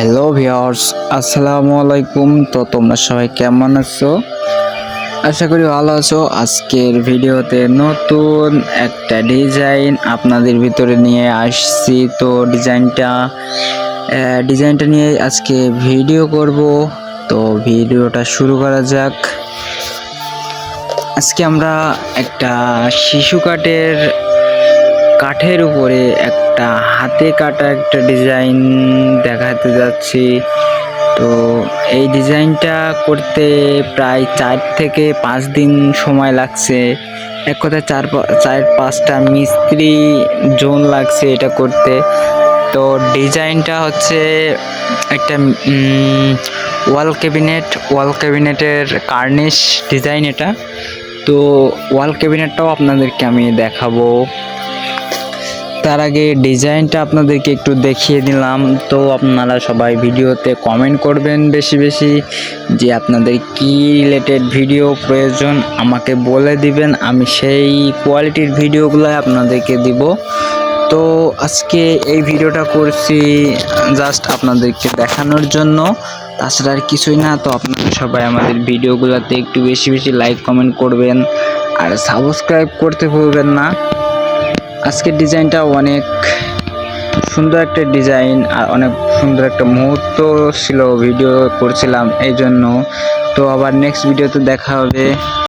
Hello viewers আসসালামু আলাইকুম। তো তোমরা সবাই কেমন আছো? আশা করি ভালো আছো। আজকের ভিডিওতে নতুন একটা ডিজাইন আপনাদের ভিতরে নিয়ে আসছি। তো ডিজাইনটা ডিজাইনটা নিয়ে আজকে ভিডিও করব। তো ভিডিওটা শুরু করা যাক। আজকে আমরা একটা শিশু কাঠের কাঠের উপরে একটা হাতে কাটা একটা ডিজাইন দেখাতে যাচ্ছি। তো এই ডিজাইনটা করতে প্রায় চার থেকে পাঁচ দিন সময় লাগছে। এক কথায় চার চার পাঁচটা মিস্ত্রি জোন লাগছে এটা করতে। তো ডিজাইনটা হচ্ছে একটা ওয়াল ক্যাবিনেট, ওয়াল ক্যাবিনেটের কার্নিশ ডিজাইন এটা। তো ওয়াল ক্যাবিনেটটাও আপনাদেরকে আমি দেখাবো। তার আগে ডিজাইনটা আপনাদেরকে একটু দেখিয়ে দিলাম। তো আপনারা সবাই ভিডিওতে কমেন্ট করবেন বেশি বেশি যে আপনাদের কি রিলেটেড ভিডিও প্রয়োজন আমাকে বলে দিবেন। আমি সেই কোয়ালিটির ভিডিওগুলো আপনাদেরকে দিব। তো আজকে এই ভিডিওটা করছি জাস্ট আপনাদেরকে দেখানোর জন্য। তাছাড়া আর কিছুই না, তো আপনারা সবাই আমাদের ভিডিওগুলোতে একটু বেশি বেশি লাইক কমেন্ট করবেন। আর সাবস্ক্রাইব করতে ভুলবেন না। আজকের ডিজাইনটা অনেক সুন্দর একটা ডিজাইন আর অনেক সুন্দর একটা মুহূর্ত ছিল ভিডিও করছিলাম এই জন্য তো আবার নেক্সট ভিডিওতে দেখা হবে।